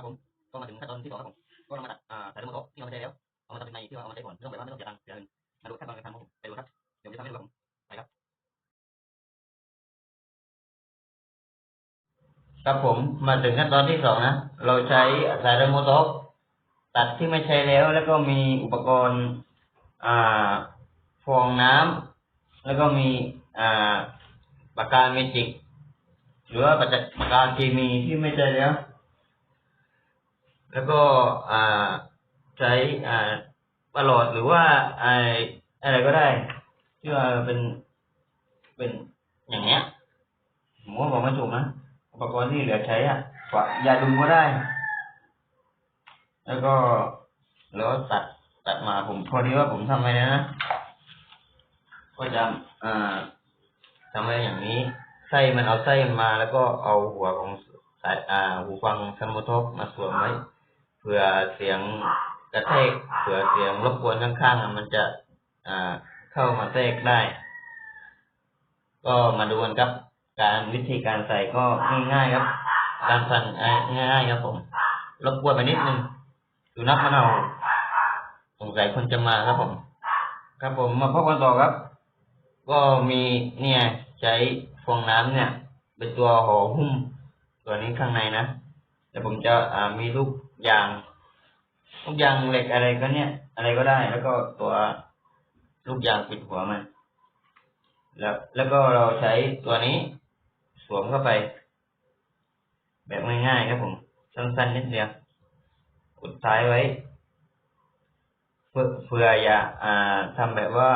ครับผมก็มาถึงขั้นตอนที่สองครับผมก็เรามาตัดอ่าสายรีโมทออฟที่เราไม่ใช้แล้วเอามาทำเป็นไมค์ที่เราเอามาใช้ก่อนไม่ต้องแบบว่าไม่ต้องเสียตังค์เสียเงินมาดูขั้นตอนการทำครับผมไปดูครับเดี๋ยวผมจะทำให้ดูครับผมไปครับ ครับผมมาถึงขั้นตอนที่สองนะเราใช้สายรีโมทออฟตัดที่ไม่ใช้แล้ว แล้วก็มีอุปกรณ์อ่าฟองน้ำแล้วก็มีอ่าปากกาเมจิก หรือว่าปากกาเคมีที่ไม่ใช้แล้ว แล้วก็ใช้อ่าปลอดหรือว่าไออะไรก็ได้ที่ว่าเป็นเป็นอย่างเนี้ยผมว่าบอกไม่ถูกนะอุปกรณ์ที่เหลือใช้อะกว่ายาดมก็ได้ แล้วก็แล้วตัดตัดมาผมพอดีว่าผมทำไปแล้วนะก็จะอ่าทำไปอย่างนี้ไส้มันเอาไส้มาแล้วก็เอาหัวของสายอ่าหูฟังซันโมทบมาสวมไว้ เผื่อเสียงกระแทกเผื่อเสียงรบกวนข้างๆมันจะอ่าเข้ามาแทรกได้ ก็มาดูกันครับ การวิธีการใส่ก็ง่ายๆครับ การสั่นง่ายๆครับผมรบกวนไปนิดนึงดูนักมะนาวสงสัยคนจะมาครับผม ครับผมมาพบกันต่อครับ ก็มีเนี่ยใช้ฟองน้ำเนี่ย เป็นตัวห่อหุ้ม ตัวนี้ข้างในนะแต่ผมจะมีลูก ยางลูกยางเหล็กอะไรก็เนี่ย อะไรก็ได้ แล้วก็ตัวลูกยางปิดหัวมัน แล้ว แล้วก็เราใช้ตัวนี้ สวมเข้าไป แบบง่ายๆครับผม สั้นๆนิดเดียวกดท้ายไว้เพื่อเพื่ออย่าอ่าทำแบบว่า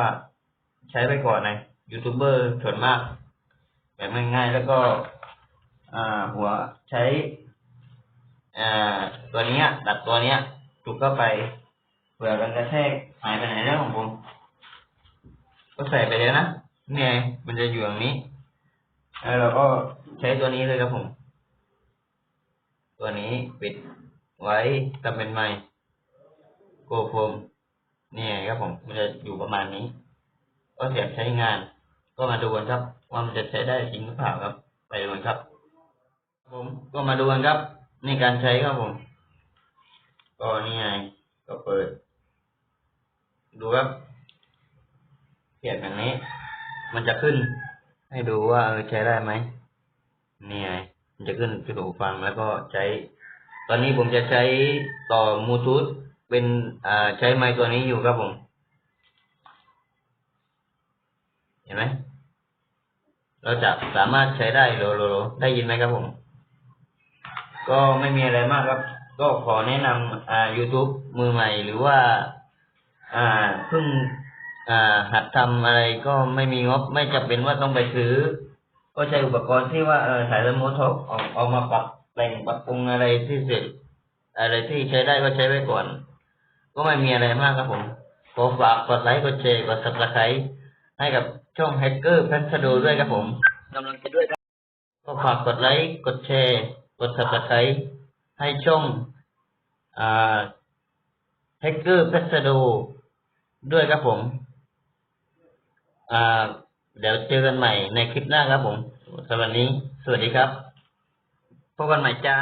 ใช้ไปก่อนนะยูทูบเบอร์ส่วนมาก แบบง่ายๆแล้วก็ อ่า หัวใช้ ตัวเนี้ยดัดตัวเนี้ยจุกเข้าไปเผื่อกันกระแทกหายไปไหนแล้วของผม ก็ใส่ไปแล้วนะนี่ยมันจะอยู่อย่างนี้แล้วเราก็ใช้ตัวนี้เลยครับผม ตัวนี้ปิดไว้ทำเป็นไม้โกโฟมนี่ไงครับผม มันจะอยู่ประมาณนี้ ก็เสียบใช้งาน ก็มาดูกันครับ ว่ามันจะใช้ได้จริงหรือเปล่าครับ ไปดูกันครับ ผมก็มาดูกันครับ ในการใช้ครับผมก็นี่ไงก็เปิด ดูครับเสียบอย่างนี้ มันจะขึ้น ให้ดูว่าเออใช้ได้ไหมนี่ไงมันจะขึ้นที่หูฟังแล้วก็ใช้ ตอนนี้ผมจะใช้ต่อบลูทูธเป็นอ่าใช้ไมค์ตัวนี้อยู่ครับผม เห็นไหมเราจะสามารถใช้ได้โลโลโลได้ยินไหมครับผม ก็ไม่มีอะไรมากครับ ก็ขอแนะนำอ่า YouTube มือใหม่หรือว่า อ่าเพิ่งอ่า หัดทำอะไรก็ไม่มีงบไม่จำเป็นว่าต้องไปซื้อ ก็ใช้อุปกรณ์ที่ว่าเออสายรีโมทเอาเอาเอามาปรับแต่งปรับปรุงอะไรที่เสร็จ อะไรที่ใช้ได้ก็ใช้ไว้ก่อน ก็ไม่มีอะไรมากครับผมขอฝากกดไลค์กดแชร์กด subscribe ให้กับช่องแฮกเกอร์พัสดูด้วยครับผมกำลังใจด้วยครับก็ฝากกดไลค์กดแชร์ กด subscribe ให้ช่องอ่าแฮกเกอร์พัสดูด้วยครับผม อ่า เดี๋ยวเจอกันใหม่ในคลิปหน้าครับผมสำหรับวันนี้ สวัสดีครับ พบกันใหม่จ้า